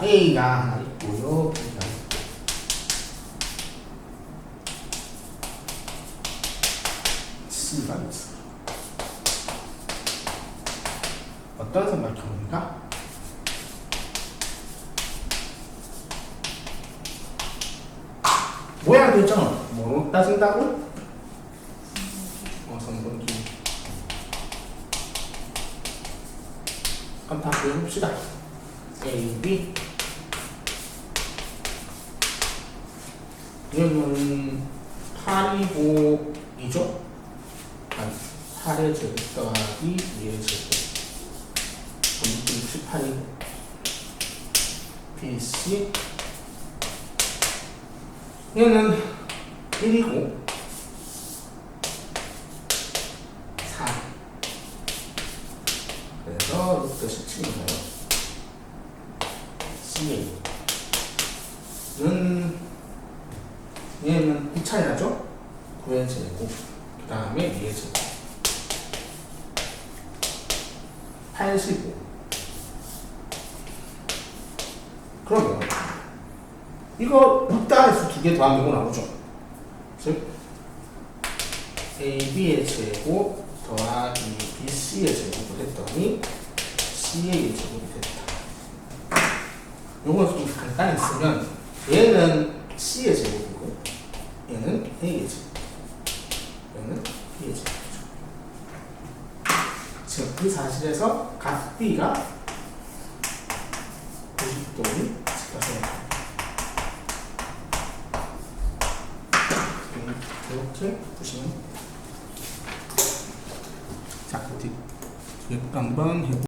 자, A가 하나 있고요. B가. C가 있어. 어떤 삼각형입니까? 모양 결정은 뭐로 따진다고? 어, 성분기. 그럼 다 배워봅시다. A, B. 얘는 8이고 2죠? 아니, 8의 제곱 더하기 2의 제곱. 그럼 68이고. B, C. 얘는 1이고 4 그래서 루트 17인가요? CA 는 얘는 2차이 나죠? 9의 제곱 그 다음에 2의 제곱 85 그러면 이거 루트 안에서 두 개 더하면 이거 나오죠. 즉 AB의 제곱 더하기 BC의 제곱을 했더니 CA의 제곱이 됐다. 요건 좀 간단히 쓰면 얘는 C의 제곱 이고 얘는 제곱 얘는 B의 제곱이죠. 즉, 이 사실에서 각 B가 90도를 측가세요. 이렇게 보시면 자, 뒤, 뒤에 한번 해보